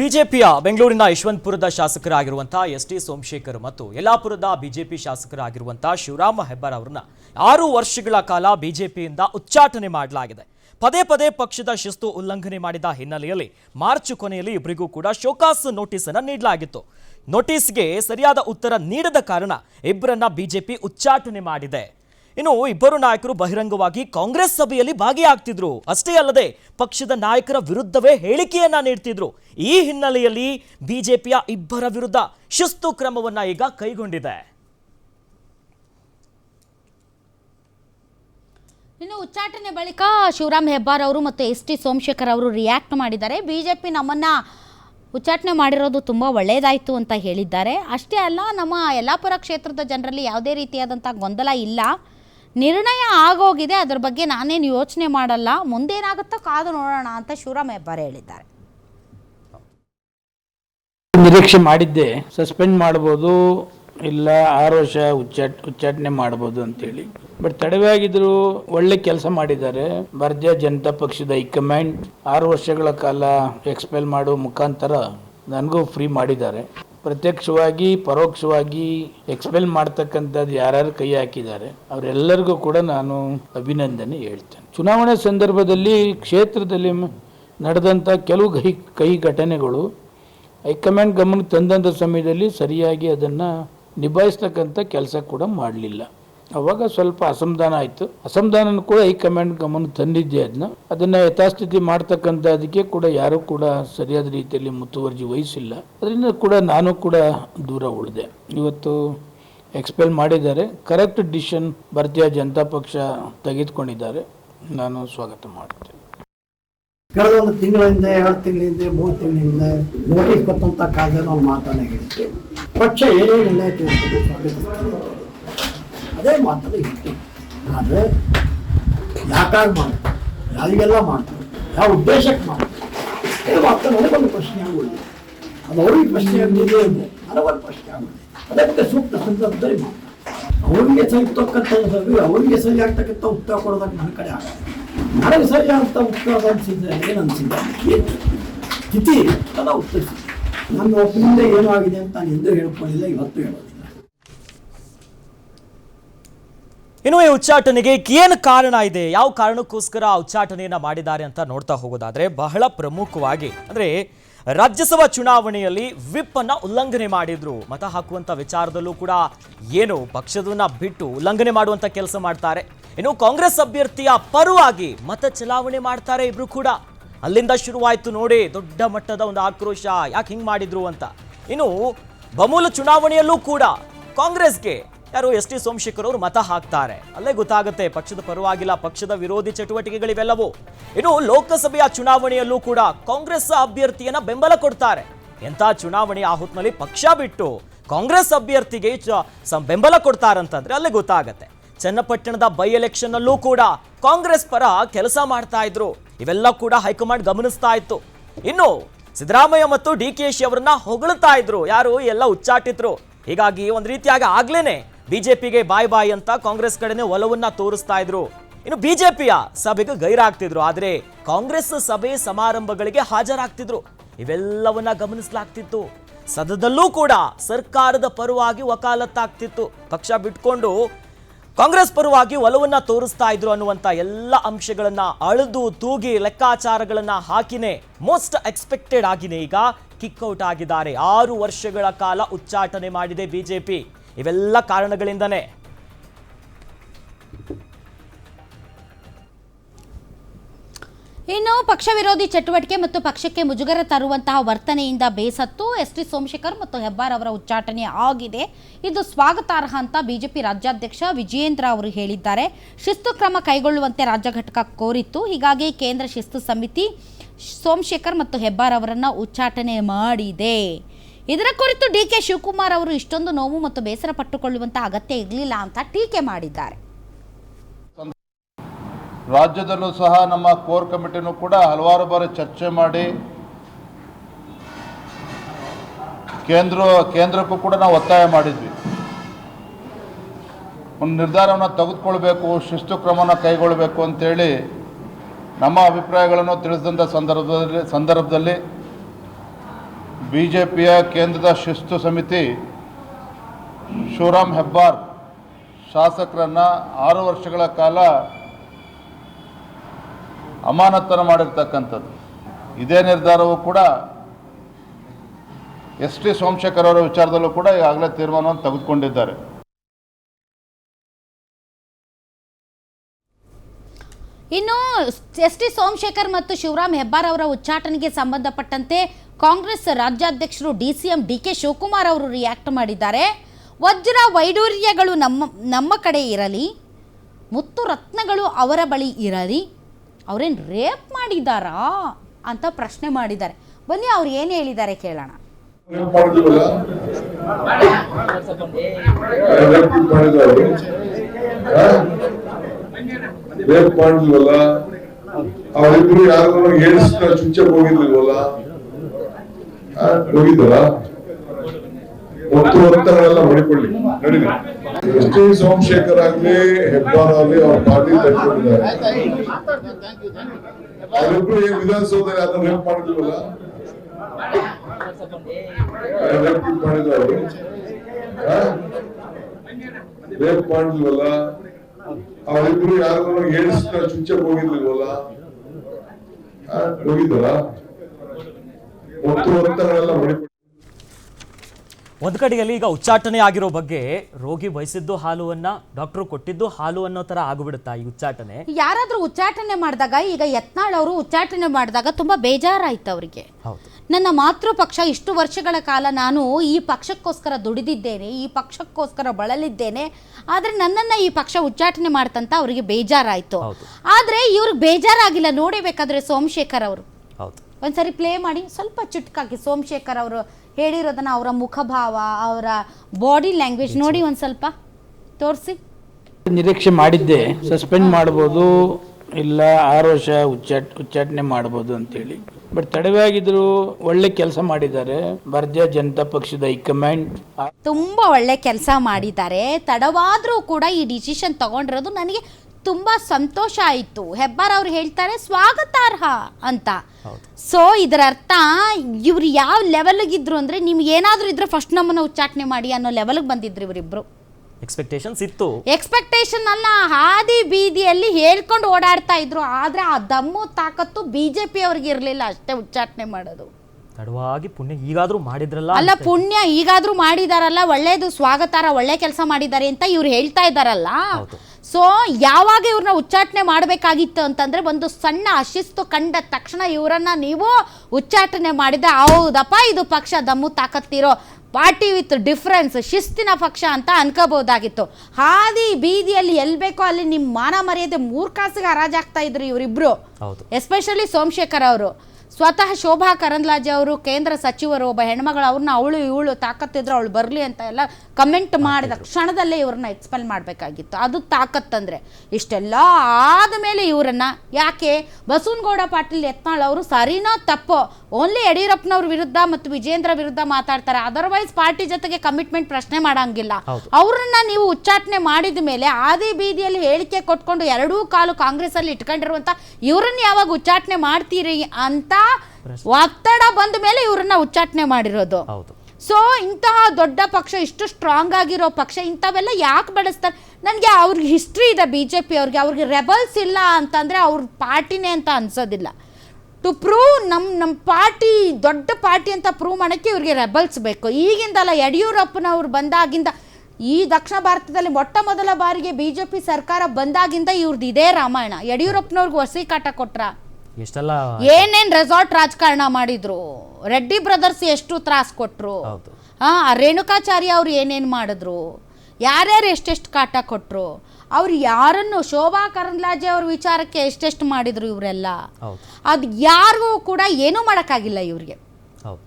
ಬಿಜೆಪಿಯ ಬೆಂಗಳೂರಿನ ಯಶವಂತಪುರದ ಶಾಸಕರಾಗಿರುವಂತಹ ಎಸ್ ಟಿ ಸೋಮಶೇಖರ್ ಮತ್ತು ಯಲ್ಲಾಪುರದ ಬಿಜೆಪಿ ಶಾಸಕರಾಗಿರುವಂತಹ ಶಿವರಾಮ ಹೆಬ್ಬಾರ್ ಅವರನ್ನ ಆರು ವರ್ಷಗಳ ಕಾಲ ಬಿಜೆಪಿಯಿಂದ ಉಚ್ಚಾಟನೆ ಮಾಡಲಾಗಿದೆ. ಪದೇ ಪದೇ ಪಕ್ಷದ ಶಿಸ್ತು ಉಲ್ಲಂಘನೆ ಮಾಡಿದ ಹಿನ್ನೆಲೆಯಲ್ಲಿ ಮಾರ್ಚ್ ಕೊನೆಯಲ್ಲಿ ಇಬ್ಬರಿಗೂ ಕೂಡ ಶೋಕಾಸ್ ನೋಟಿಸ್ ಅನ್ನು ನೀಡಲಾಗಿತ್ತು. ನೋಟಿಸ್ಗೆ ಸರಿಯಾದ ಉತ್ತರ ನೀಡದ ಕಾರಣ ಇಬ್ಬರನ್ನ ಬಿಜೆಪಿ ಉಚ್ಚಾಟನೆ ಮಾಡಿದೆ. ಇನ್ನು ಇಬ್ಬರು ನಾಯಕರು ಬಹಿರಂಗವಾಗಿ ಕಾಂಗ್ರೆಸ್ ಸಭೆಯಲ್ಲಿ ಭಾಗಿಯಾಗ್ತಿದ್ರು. ಅಷ್ಟೇ ಅಲ್ಲದೆ ಪಕ್ಷದ ನಾಯಕರ ವಿರುದ್ಧವೇ ಹೇಳಿಕೆಯನ್ನ ನೀಡ್ತಿದ್ರು. ಈ ಹಿನ್ನೆಲೆಯಲ್ಲಿ ಬಿಜೆಪಿಯ ಇಬ್ಬರ ವಿರುದ್ಧ ಶಿಸ್ತು ಕ್ರಮವನ್ನ ಈಗ ಕೈಗೊಂಡಿದೆ. ಇನ್ನು ಉಚ್ಚಾಟನೆ ಬಳಿಕ ಶಿವರಾಮ್ ಹೆಬ್ಬಾರ್ ಅವರು ಮತ್ತು ಎಸ್ ಟಿ ಸೋಮಶೇಖರ್ ಅವರು ರಿಯಾಕ್ಟ್ ಮಾಡಿದ್ದಾರೆ. ಬಿಜೆಪಿ ನಮ್ಮನ್ನ ಉಚ್ಚಾಟನೆ ಮಾಡಿರೋದು ತುಂಬ ಒಳ್ಳೆಯದಾಯಿತು ಅಂತ ಹೇಳಿದ್ದಾರೆ. ಅಷ್ಟೇ ಅಲ್ಲ, ನಮ್ಮ ಯಲ್ಲಾಪುರ ಕ್ಷೇತ್ರದ ಜನರಲ್ಲಿ ಯಾವುದೇ ರೀತಿಯಾದಂಥ ಗೊಂದಲ ಇಲ್ಲ. ನಿರ್ಣಯ ಆಗೋಗಿದೆ, ಅದ್ರ ಬಗ್ಗೆ ನಾನೇನು ಯೋಚನೆ ಮಾಡಲ್ಲ. ಮುಂದೇನಾಗುತ್ತೋ ಕಾದು ನೋಡೋಣ ಅಂತ ಶಿವರಾಮ್ ಹೆಬ್ಬಾರ್ ಹೇಳಿದ್ದಾರೆ. ನಿರೀಕ್ಷೆ ಮಾಡಿದ್ದೆ, ಸಸ್ಪೆಂಡ್ ಮಾಡ್ಬೋದು, ಇಲ್ಲ ಆರು ವರ್ಷ ಉಚ್ಚಾಟ, ಉಚ್ಚಾಟನೆ ಮಾಡ್ಬೋದು ಅಂತೇಳಿ. ಬಟ್ ತಡವೆ ಆಗಿದ್ರು ಒಳ್ಳೆ ಕೆಲಸ ಮಾಡಿದ್ದಾರೆ. ಭಾರತೀಯ ಜನತಾ ಪಕ್ಷದ ಹೈಕಮಾಂಡ್ ಆರು ವರ್ಷಗಳ ಕಾಲ ಎಕ್ಸ್ಪೆಲ್ ಮಾಡುವ ಮುಖಾಂತರ ನನಗೂ ಫ್ರೀ ಮಾಡಿದ್ದಾರೆ. ಪ್ರತ್ಯಕ್ಷವಾಗಿ, ಪರೋಕ್ಷವಾಗಿ ಎಕ್ಸ್ಪೆಲ್ ಮಾಡ್ತಕ್ಕಂಥದ್ದು ಯಾರ್ಯಾರು ಕೈ ಹಾಕಿದ್ದಾರೆ, ಅವರೆಲ್ಲರಿಗೂ ಕೂಡ ನಾನು ಅಭಿನಂದನೆ ಹೇಳ್ತೇನೆ. ಚುನಾವಣೆ ಸಂದರ್ಭದಲ್ಲಿ ಕ್ಷೇತ್ರದಲ್ಲಿ ನಡೆದಂಥ ಕೆಲವು ಕೈ ಕೈ ಘಟನೆಗಳು, ಹೈಕಮಾಂಡ್ ಗಮನಕ್ಕೆ ತಂದಂಥ ಸಮಯದಲ್ಲಿ ಸರಿಯಾಗಿ ಅದನ್ನು ನಿಭಾಯಿಸ್ತಕ್ಕಂಥ ಕೆಲಸ ಕೂಡ ಮಾಡಲಿಲ್ಲ. ಅವಾಗ ಸ್ವಲ್ಪ ಅಸಮಾಧಾನ ಆಯಿತು. ಅಸಮಾಧಾನ ಕೂಡ ಹೈಕಮಾಂಡ್ ಗಮನ ತಂದಿದ್ದೆ ಅದನ್ನ ಅದನ್ನು ಯಥಾಸ್ಥಿತಿ ಮಾಡ್ತಕ್ಕಂಥದಕ್ಕೆ ಕೂಡ ಯಾರೂ ಕೂಡ ಸರಿಯಾದ ರೀತಿಯಲ್ಲಿ ಮುತುವರ್ಜಿ ವಹಿಸಿಲ್ಲ. ಅದರಿಂದ ಕೂಡ ನಾನು ಕೂಡ ದೂರ ಉಳಿದೆ. ಇವತ್ತು ಎಕ್ಸ್ಪೆಲ್ ಮಾಡಿದ್ದಾರೆ. ಕರೆಕ್ಟ್ ಡಿಸಿಷನ್ ಭಾರತೀಯ ಜನತಾ ಪಕ್ಷ ತೆಗೆದುಕೊಂಡಿದ್ದಾರೆ. ನಾನು ಸ್ವಾಗತ ಮಾಡ್ತೇನೆ. ಕಳೆದ ಒಂದು ತಿಂಗಳ ಹಿಂದೆ ಎರಡು ತಿಂಗಳ ಹಿಂದೆ ಮೂರು ತಿಂಗಳ ಹಿಂದೆ ನೋಟಿಸ್ ಕೊಟ್ಟಂತ ಕಾಲದಲ್ಲಿ ನಾವು ಪಕ್ಷ ಏನೇ ನಿರ್ಣಯ. ಅದೇ ಮಾತನ್ನ ಹೇಳ್ತೀವಿ ಆದರೆ ಯಾಕಾಗಿ ಮಾಡ್ತಾರೆ? ಯಾರಿಗೆಲ್ಲ ಮಾಡ್ತಾರೆ? ಯಾವ ಉದ್ದೇಶಕ್ಕೆ ಮಾಡ್ತಾರೆ? ಅದೇ ಮಾತ್ರ ನನಗೊಂದು ಪ್ರಶ್ನೆ ಆಗುವುದು ಅದು ಅವ್ರಿಗೆ ಪ್ರಶ್ನೆ ಆಗಿದೆ ಇದೆ ನನಗೊಂದು ಪ್ರಶ್ನೆ ಆಗುತ್ತೆ ಅದಕ್ಕೆ ಸೂಕ್ತ ಸಂದರ್ಭದಲ್ಲಿ ಮಾಡ್ತಾರೆ. ಅವ್ರಿಗೆ ಸರಿತಕ್ಕಂಥ ಅವ್ರಿಗೆ ಸರಿ ಆಗ್ತಕ್ಕಂಥ ಉತ್ತರ ಕೊಡೋದಕ್ಕೆ ನನ್ನ ಕಡೆ ಆಗ ನನಗೆ ಸರಿಯಾದಂಥ ಉತ್ತರ ಅನಿಸಿದ್ರೆ ಏನು ಅನಿಸಿದ್ದೆ ಏನು ಸ್ಥಿತಿ ಅದನ್ನು ಉತ್ತರಿಸಿದೆ ನನ್ನ ಒಪ್ಪಿನಿಂದ ಏನೂ ಆಗಿದೆ ಅಂತ ನಾನು ಎಂದೂ ಹೇಳ್ಕೊಂಡಿಲ್ಲ ಇವತ್ತು ಹೇಳೋದಿಲ್ಲ ಇನ್ನು ಈ ಉಚ್ಚಾಟನೆಗೆ ಏನು ಕಾರಣ ಇದೆ? ಯಾವ ಕಾರಣಕ್ಕೋಸ್ಕರ ಆ ಉಚ್ಚಾಟನೆಯನ್ನ ಮಾಡಿದ್ದಾರೆ ಅಂತ ನೋಡ್ತಾ ಹೋಗೋದಾದ್ರೆ ಬಹಳ ಪ್ರಮುಖವಾಗಿ ಅಂದ್ರೆ ರಾಜ್ಯಸಭಾ ಚುನಾವಣೆಯಲ್ಲಿ ವಿಪ್ ಅನ್ನ ಉಲ್ಲಂಘನೆ ಮಾಡಿದ್ರು. ಮತ ಹಾಕುವಂತ ವಿಚಾರದಲ್ಲೂ ಕೂಡ ಏನು ಪಕ್ಷದನ್ನ ಬಿಟ್ಟು ಉಲ್ಲಂಘನೆ ಮಾಡುವಂತ ಕೆಲಸ ಮಾಡ್ತಾರೆ. ಇನ್ನು ಕಾಂಗ್ರೆಸ್ ಅಭ್ಯರ್ಥಿಯ ಪರವಾಗಿ ಮತ ಚಲಾವಣೆ ಮಾಡ್ತಾರೆ ಇಬ್ರು ಕೂಡ. ಅಲ್ಲಿಂದ ಶುರುವಾಯಿತು ನೋಡಿ, ದೊಡ್ಡ ಮಟ್ಟದ ಒಂದು ಆಕ್ರೋಶ. ಯಾಕೆ ಹಿಂಗೆ ಮಾಡಿದ್ರು ಅಂತ. ಇನ್ನು ಬಮೂಲ ಚುನಾವಣೆಯಲ್ಲೂ ಕೂಡ ಕಾಂಗ್ರೆಸ್ಗೆ ಯಾರು ಎಸ್ ಟಿ ಸೋಮಶೇಖರ್ ಅವರು ಮತ ಹಾಕ್ತಾರೆ? ಅಲ್ಲೇ ಗೊತ್ತಾಗುತ್ತೆ, ಪಕ್ಷದ ಪರವಾಗಿಲ್ಲ, ಪಕ್ಷದ ವಿರೋಧಿ ಚಟುವಟಿಕೆಗಳಿವೆಲ್ಲವೂ. ಇನ್ನು ಲೋಕಸಭೆಯ ಚುನಾವಣೆಯಲ್ಲೂ ಕೂಡ ಕಾಂಗ್ರೆಸ್ ಅಭ್ಯರ್ಥಿಯನ್ನ ಬೆಂಬಲ ಕೊಡ್ತಾರೆ. ಎಂಥ ಚುನಾವಣೆ ಆ ಹೊತ್ತಿನಲ್ಲಿ ಪಕ್ಷ ಬಿಟ್ಟು ಕಾಂಗ್ರೆಸ್ ಅಭ್ಯರ್ಥಿಗೆ ಬೆಂಬಲ ಕೊಡ್ತಾರಂತಂದ್ರೆ ಅಲ್ಲೇ ಗೊತ್ತಾಗತ್ತೆ. ಚನ್ನಪಟ್ಟಣದ ಬೈ ಎಲೆಕ್ಷನ್ ಅಲ್ಲೂ ಕೂಡ ಕಾಂಗ್ರೆಸ್ ಪರ ಕೆಲಸ ಮಾಡ್ತಾ ಇದ್ರು. ಇವೆಲ್ಲ ಕೂಡ ಹೈಕಮಾಂಡ್ ಗಮನಿಸ್ತಾ ಇತ್ತು. ಇನ್ನು ಸಿದ್ದರಾಮಯ್ಯ ಮತ್ತು ಡಿ ಕೆ ಶಿ ಅವರನ್ನ ಹೊಗಳ್ತಾ ಇದ್ರು. ಯಾರು ಎಲ್ಲ ಉಚ್ಚಾಟಿದ್ರು. ಹೀಗಾಗಿ ಒಂದ್ ರೀತಿಯಾಗಿ ಆಗ್ಲೇನೆ ಬಿಜೆಪಿಗೆ ಬಾಯ್ ಬಾಯ್ ಅಂತ ಕಾಂಗ್ರೆಸ್ ಕಡೆನೆ ಒಲವನ್ನ ತೋರಿಸ್ತಾ ಇದ್ರು. ಇನ್ನು ಬಿಜೆಪಿಯ ಸಭೆಗೆ ಗೈರಾಗ್ತಿದ್ರು, ಆದ್ರೆ ಕಾಂಗ್ರೆಸ್ ಸಭೆ ಸಮಾರಂಭಗಳಿಗೆ ಹಾಜರಾಗ್ತಿದ್ರು. ಇವೆಲ್ಲವನ್ನ ಗಮನಿಸಲಾಗ್ತಿತ್ತು. ಸದದಲ್ಲೂ ಕೂಡ ಸರ್ಕಾರದ ಪರವಾಗಿ ವಕಾಲತ್ತಾಗ್ತಿತ್ತು. ಪಕ್ಷ ಬಿಟ್ಕೊಂಡು ಕಾಂಗ್ರೆಸ್ ಪರವಾಗಿ ಒಲವನ್ನ ತೋರಿಸ್ತಾ ಇದ್ರು ಅನ್ನುವಂತ ಎಲ್ಲ ಅಂಶಗಳನ್ನ ಅಳೆದು ತೂಗಿ ಲೆಕ್ಕಾಚಾರಗಳನ್ನ ಹಾಕಿನೇ ಮೋಸ್ಟ್ ಎಕ್ಸ್ಪೆಕ್ಟೆಡ್ ಆಗಿನೇ ಈಗ ಕಿಕ್ಔಟ್ ಆಗಿದ್ದಾರೆ. ಆರು ವರ್ಷಗಳ ಕಾಲ ಉಚ್ಚಾಟನೆ ಮಾಡಿದೆ ಬಿಜೆಪಿ. ಇವೆಲ್ಲ ಕಾರಣಗಳಿಂದನೇ. ಇನ್ನು ಪಕ್ಷ ವಿರೋಧಿ ಚಟುವಟಿಕೆ ಮತ್ತು ಪಕ್ಷಕ್ಕೆ ಮುಜುಗರ ತರುವಂತಹ ವರ್ತನೆಯಿಂದ ಬೇಸತ್ತು ಎಸ್ ಟಿ ಸೋಮಶೇಖರ್ ಮತ್ತು ಹೆಬ್ಬಾರ್ ಅವರ ಉಚ್ಚಾಟನೆ ಆಗಿದೆ. ಇದು ಸ್ವಾಗತಾರ್ಹ ಅಂತ ಬಿಜೆಪಿ ರಾಜ್ಯಾಧ್ಯಕ್ಷ ವಿಜಯೇಂದ್ರ ಅವರು ಹೇಳಿದ್ದಾರೆ. ಶಿಸ್ತು ಕ್ರಮ ಕೈಗೊಳ್ಳುವಂತೆ ರಾಜ್ಯ ಘಟಕ ಕೋರಿತ್ತು. ಹೀಗಾಗಿ ಕೇಂದ್ರ ಶಿಸ್ತು ಸಮಿತಿ ಸೋಮಶೇಖರ್ ಮತ್ತು ಹೆಬ್ಬಾರ್ ಅವರನ್ನು ಉಚ್ಚಾಟನೆ ಮಾಡಿದೆ. ಇದರ ಕುರಿತು ಡಿ ಕೆ ಶಿವಕುಮಾರ್ ಅವರು ಇಷ್ಟೊಂದು ನೋವು ಮತ್ತು ಬೇಸರ ಪಟ್ಟುಕೊಳ್ಳುವಂತ ಅಗತ್ಯ ಇರಲಿಲ್ಲ ಅಂತ ಟೀಕೆ ಮಾಡಿದ್ದಾರೆ. ರಾಜ್ಯದಲ್ಲೂ ಸಹ ನಮ್ಮ ಕೋರ್ ಕಮಿಟಿನೂ ಕೂಡ ಹಲವಾರು ಬಾರಿ ಚರ್ಚೆ ಮಾಡಿ ಕೇಂದ್ರ ಕೇಂದ್ರಕ್ಕೂ ಕೂಡ ನಾವು ಒತ್ತಾಯ ಮಾಡಿದ್ವಿ. ಒಂದು ನಿರ್ಧಾರವನ್ನು ತೆಗೆದುಕೊಳ್ಬೇಕು, ಶಿಸ್ತು ಕ್ರಮವನ್ನು ಕೈಗೊಳ್ಳಬೇಕು ಅಂತೇಳಿ ನಮ್ಮ ಅಭಿಪ್ರಾಯಗಳನ್ನು ತಿಳಿಸಿದಂಥ ಸಂದರ್ಭದಲ್ಲಿ ಸಂದರ್ಭದಲ್ಲಿ ಬಿ ಜೆ ಕೇಂದ್ರದ ಶಿಸ್ತು ಸಮಿತಿ ಶಿವರಾಮ್ ಹೆಬ್ಬಾರ್ ಶಾಸಕರನ್ನು ಆರು ವರ್ಷಗಳ ಕಾಲ ಅಮಾನತನ ಮಾಡಿರ್ತಕ್ಕಂಥದ್ದು. ಇದೇ ನಿರ್ಧಾರವೂ ಕೂಡ ಎಸ್ ಟಿ ಸೋಮಶೇಖರ್ ಅವರ ವಿಚಾರದಲ್ಲೂ ಕೂಡ ಈಗಾಗಲೇ ತೀರ್ಮಾನವನ್ನು ತೆಗೆದುಕೊಂಡಿದ್ದಾರೆ. ಇನ್ನು ಎಸ್ ಟಿ ಸೋಮಶೇಖರ್ ಮತ್ತು ಶಿವರಾಮ್ ಹೆಬ್ಬಾರ್ ಅವರ ಉಚ್ಚಾಟನೆಗೆ ಸಂಬಂಧಪಟ್ಟಂತೆ ಕಾಂಗ್ರೆಸ್ ರಾಜ್ಯಾಧ್ಯಕ್ಷರು D C M D K Shivakumar ಅವರು ರಿಯಾಕ್ಟ್ ಮಾಡಿದ್ದಾರೆ. ವಜ್ರ ವೈಡೂರ್ಯಗಳು ನಮ್ಮ ನಮ್ಮ ಕಡೆ ಇರಲಿ, ಮುತ್ತು ರತ್ನಗಳು ಅವರ ಬಳಿ ಇರಲಿ, ಅವರೇನು ರೇಪ್ ಮಾಡಿದ್ದಾರಾ ಅಂತ ಪ್ರಶ್ನೆ ಮಾಡಿದ್ದಾರೆ. ಬನ್ನಿ, ಅವ್ರು ಏನು ಹೇಳಿದ್ದಾರೆ ಕೇಳೋಣ. ಅವರಿಬ್ರು ಯಾರು ಹೇಳಿಸ್ತಾ ಚುಚ್ಚ ಹೋಗಿರ್ಲಿಲ್ವಲ್ಲ ಹೋಗಿದ್ದಲ್ಲ? ಒತ್ತು ಒತ್ತಗಳೆಲ್ಲ ಮಾಡಿಕೊಳ್ಳಿ ನಡೀಲಿ ಎಸ್ ಟಿ ಸೋಮಶೇಖರ್ ಆಗ್ಲಿ, ಹೆಬ್ಬಾರ್ ಆಗ್ಲಿ, ಅವ್ರ ಪಾರ್ಟಿ ತಗೊಂಡಿದ್ದಾರೆ ಅವರಿಬ್ರು ಏನ್ ವಿಧಾನಸೌಧದಲ್ಲಿ ಅದನ್ನ ರೇಪ್ ಮಾಡಿದ್ವಲ್ಲ ರೇಪ್ ಮಾಡಿದ್ವಲ್ಲ? ಅವರಿಬ್ರು ಯಾರು ಹೇಳಿಸ್ತಾ ಚುಚ್ಚಕ್ ಹೋಗಿದ್ಲಿಲ್ವಲ್ಲ ಹೋಗಿದ್ದಲ್ಲ? ಒಂದು ಕಡೆಯಲ್ಲಿ ಈಗ ಉಚ್ಚಾಟನೆ ಆಗಿರೋ ಬಗ್ಗೆ ರೋಗಿ ಬಯಸಿದ್ದು ಹಾಲುವನ್ನ ಡಾಕ್ಟರ್ ಕೊಟ್ಟಿದ್ದು ಹಾಲು ಅನ್ನೋ ತರ ಆಗ್ಬಿಡುತ್ತಾ ಈ ಉಚ್ಚಾಟನೆ? ಯಾರಾದರೂ ಉಚ್ಚಾಟನೆ ಮಾಡಿದಾಗ ಈಗ ಯತ್ನಾಳ್ ಅವರು ಉಚ್ಚಾಟನೆ ಮಾಡಿದಾಗ ತುಂಬಾ ಬೇಜಾರಾಯ್ತು ಅವರಿಗೆ. ಹೌದು. ನನ್ನ ಮಾತೃ ಪಕ್ಷ ಇಷ್ಟು ವರ್ಷಗಳ ಕಾಲ ನಾನು ಈ ಪಕ್ಷಕ್ಕೋಸ್ಕರ ದುಡಿದಿದ್ದೇನೆ ಈ ಪಕ್ಷಕ್ಕೋಸ್ಕರ ಬಳಲಿದ್ದೇನೆ ಆದರೆ ನನ್ನನ್ನು ಈ ಪಕ್ಷ ಉಚ್ಚಾಟನೆ ಮಾಡ್ತಂತ ಅವರಿಗೆ ಬೇಜಾರಾಯಿತು. ಹೌದು. ಆದರೆ ಇವ್ರಿಗೆ ಬೇಜಾರಾಗಿಲ್ಲ ನೋಡಬೇಕಾದ್ರೆ ಸೋಮಶೇಖರ್ ಅವರು. ಹೌದು. ಒಂದ್ಸರಿ ಪ್ಲೇ ಮಾಡಿ ಸ್ವಲ್ಪ ಚುಟ್ಕಾಕಿ ಸೋಮಶೇಖರ್ ಅವರು ಹೇಳಿರೋದನ್ನ ಅವರ ಮುಖಭಾವ ಅವರ ಬಾಡಿ ಲ್ಯಾಂಗ್ವೇಜ್ ನೋಡಿ ಒಂದು ಸ್ವಲ್ಪ ತೋರಿಸಿ. ನಿರೀಕ್ಷೆ ಮಾಡಿದ್ದೆ. ಸಸ್ಪೆಂಡ್ ಮಾಡ್ಬೋದು ಇಲ್ಲ ಆರು ವರ್ಷ ಉಚ್ಚಾಟ ಉಚ್ಚಾಟನೆ ಮಾಡ್ಬೋದು ಅಂತೇಳಿ. ಬಟ್ ತಡವಾಗಿದ್ರು ಒಳ್ಳೆ ಕೆಲಸ ಮಾಡಿದ್ದಾರೆ. ಭಾರತೀಯ ಜನತಾ ಪಕ್ಷದ ಹೈಕಮಾಂಡ್ ತುಂಬಾ ಒಳ್ಳೆ ಕೆಲಸ ಮಾಡಿದ್ದಾರೆ. ತಡವಾದ್ರೂ ಕೂಡ ಈ ಡಿಸಿಷನ್ ತಗೊಂಡಿರೋದು ನನಗೆ ತುಂಬ ಸಂತೋಷ ಆಯಿತು. ಹೆಬ್ಬಾರ್ ಅವ್ರು ಹೇಳ್ತಾರೆ ಸ್ವಾಗತಾರ್ಹ ಅಂತ. ಸೊ ಇದರ ಅರ್ಥ ಇವ್ರು ಯಾವ ಲೆವೆಲ್ಗಿದ್ರು ಅಂದರೆ ನಿಮ್ಗೆ ಏನಾದರೂ ಇದ್ರೆ ಫಸ್ಟ್ ನಮ್ಮನ್ನು ಉಚ್ಚಾಟನೆ ಮಾಡಿ ಅನ್ನೋ ಲೆವೆಲ್ಗೆ ಬಂದಿದ್ರು ಇವರಿಬ್ರು. ಎಕ್ಸ್ಪೆಕ್ಟೇಷನ್ಸ್ ಇತ್ತು. ಎಕ್ಸ್ಪೆಕ್ಟೇಷನ್ ಅಲ್ಲ ಹಾದಿ ಬೀದಿಯಲ್ಲಿ ಹೇಳ್ಕೊಂಡು ಓಡಾಡ್ತಾ ಇದ್ರು. ಆದರೆ ಆ ದಮ್ಮು ತಾಕತ್ತು ಬಿ ಜೆ ಪಿ ಅವ್ರಿಗೆ ಇರಲಿಲ್ಲ ಅಷ್ಟೇ ಉಚ್ಚಾಟನೆ ಮಾಡೋದು. ತಡವಾಗಿ ಪುಣ್ಯ ಈಗಾದ್ರೂ ಮಾಡಿದ್ರಲ್ಲ ಅಲ್ಲ ಪುಣ್ಯ ಈಗಾದರೂ ಮಾಡಿದಾರಲ್ಲ ಒಳ್ಳೇದು ಸ್ವಾಗತಾರ ಒಳ್ಳೆ ಕೆಲಸ ಮಾಡಿದ್ದಾರೆ ಅಂತ ಇವ್ರು ಹೇಳ್ತಾ ಇದ್ದಾರಲ್ಲ. ಸೊ ಯಾವಾಗ ಇವ್ರನ್ನ ಉಚ್ಚಾಟನೆ ಮಾಡಬೇಕಾಗಿತ್ತು ಅಂತಂದ್ರೆ ಒಂದು ಸಣ್ಣ ಅಶಿಸ್ತು ಕಂಡ ತಕ್ಷಣ ಇವರನ್ನ ನೀವು ಉಚ್ಚಾಟನೆ ಮಾಡಿದ ಹೌದಪ್ಪ ಇದು ಪಕ್ಷ ದಮ್ಮು ತಾಕತ್ತಿರೋ ಪಾರ್ಟಿ ವಿತ್ ಡಿಫ್ರೆನ್ಸ್ ಶಿಸ್ತಿನ ಪಕ್ಷ ಅಂತ ಅನ್ಕೋಬಹುದಾಗಿತ್ತು. ಹಾದಿ ಬೀದಿಯಲ್ಲಿ ಎಲ್ಲಿ ಬೇಕೋ ಅಲ್ಲಿ ನಿಮ್ಮ ಮಾನ ಮರ್ಯಾದೆ ಮೂರ್ಖಾಸಿಗೆ ಹರಾಜಾಗ್ತಾ ಇದ್ರು ಇವರಿಬ್ರು. ಎಸ್ಪೆಷಲಿ ಸೋಮಶೇಖರ್ ಅವರು. ಸ್ವತಃ ಶೋಭಾ ಕರಂದ್ಲಾಜೆ ಅವರು ಕೇಂದ್ರ ಸಚಿವರು ಒಬ್ಬ ಹೆಣ್ಮಗಳು ಅವ್ರನ್ನ ಅವಳು ಇವಳು ತಾಕತ್ತಿದ್ರೆ ಅವಳು ಬರಲಿ ಅಂತ ಎಲ್ಲ ಕಮೆಂಟ್ ಮಾಡಿದ ಕ್ಷಣದಲ್ಲೇ ಇವ್ರನ್ನ ಎಕ್ಸ್ಪೆಲ್ ಮಾಡಬೇಕಾಗಿತ್ತು. ಅದು ತಾಕತ್ತಂದರೆ. ಇಷ್ಟೆಲ್ಲ ಆದಮೇಲೆ ಇವರನ್ನ ಯಾಕೆ ಬಸವನಗೌಡ ಪಾಟೀಲ್ ಯತ್ನಾಳ್ ಅವರು ಸರಿನೋ ತಪ್ಪೋ ಓನ್ಲಿ ಯಡಿಯೂರಪ್ಪನವ್ರ ವಿರುದ್ಧ ಮತ್ತು ವಿಜೇಂದ್ರ ವಿರುದ್ಧ ಮಾತಾಡ್ತಾರೆ. ಅದರ್ವೈಸ್ ಪಾರ್ಟಿ ಜೊತೆಗೆ ಕಮಿಟ್ಮೆಂಟ್ ಪ್ರಶ್ನೆ ಮಾಡಂಗಿಲ್ಲ. ಅವ್ರನ್ನ ನೀವು ಉಚ್ಚಾಟನೆ ಮಾಡಿದ ಮೇಲೆ ಆದಿ ಬೀದಿಯಲ್ಲಿ ಹೇಳಿಕೆ ಕೊಟ್ಕೊಂಡು ಎರಡೂ ಕಾಲು ಕಾಂಗ್ರೆಸ್ ಅಲ್ಲಿ ಇಟ್ಕೊಂಡಿರುವಂತ ಇವ್ರನ್ನ ಯಾವಾಗ ಉಚ್ಚಾಟನೆ ಮಾಡ್ತೀರಿ ಅಂತ ಒತ್ತಡ ಬಂದ ಮೇಲೆ ಇವ್ರನ್ನ ಉಚ್ಚಾಟನೆ ಮಾಡಿರೋದು. ಸೊ ಇಂತಹ ದೊಡ್ಡ ಪಕ್ಷ ಇಷ್ಟು ಸ್ಟ್ರಾಂಗ್ ಆಗಿರೋ ಪಕ್ಷ ಇಂಥವೆಲ್ಲ ಯಾಕೆ ಬಳಸ್ತಾರೆ? ನನಗೆ ಅವ್ರಿಗೆ ಹಿಸ್ಟ್ರಿ ಇದೆ ಬಿ ಜೆ ಪಿ ಅವ್ರಿಗೆ. ಅವ್ರಿಗೆ ರೆಬಲ್ಸ್ ಇಲ್ಲ ಅಂತಂದರೆ ಅವ್ರ ಪಾರ್ಟಿನೇ ಅಂತ ಅನ್ಸೋದಿಲ್ಲ. ಟು ಪ್ರೂವ್ ನಮ್ಮ ನಮ್ಮ ಪಾರ್ಟಿ ದೊಡ್ಡ ಪಾರ್ಟಿ ಅಂತ ಪ್ರೂವ್ ಮಾಡೋಕ್ಕೆ ಇವ್ರಿಗೆ ರೆಬಲ್ಸ್ ಬೇಕು. ಈಗಿಂದಲ್ಲ ಯಡಿಯೂರಪ್ಪನವ್ರು ಬಂದಾಗಿಂದ ಈ ದಕ್ಷಿಣ ಭಾರತದಲ್ಲಿ ಮೊಟ್ಟ ಮೊದಲ ಬಾರಿಗೆ ಬಿ ಜೆ ಪಿ ಸರ್ಕಾರ ಬಂದಾಗಿಂದ ಇವ್ರದ್ದು ಇದೇ ರಾಮಾಯಣ. ಯಡಿಯೂರಪ್ಪನವ್ರಿಗೆ ವಸಿ ಕಾಟ ಕೊಟ್ರ. ಎಷ್ಟೆಲ್ಲ ಏನೇನ್ ರೆಸಾರ್ಟ್ ರಾಜಕಾರಣ ಮಾಡಿದ್ರು? ರೆಡ್ಡಿ ಬ್ರದರ್ಸ್ ಎಷ್ಟು ತ್ರಾಸ್ ಕೊಟ್ರು. ಆ ರೇಣುಕಾಚಾರ್ಯ ಅವ್ರು ಏನೇನ್ ಮಾಡಿದ್ರು? ಯಾರ್ಯಾರು ಎಷ್ಟೆಷ್ಟು ಕಾಟ ಕೊಟ್ರು? ಅವ್ರು ಯಾರನ್ನು ಶೋಭಾ ಕರಂದ್ಲಾಜೆ ಅವ್ರ ವಿಚಾರಕ್ಕೆ ಎಷ್ಟೆಷ್ಟು ಮಾಡಿದ್ರು ಇವರೆಲ್ಲ? ಅದು ಯಾರಿಗೂ ಕೂಡ ಏನೂ ಮಾಡೋಕ್ಕಾಗಿಲ್ಲ ಇವ್ರಿಗೆ. ಹೌದು.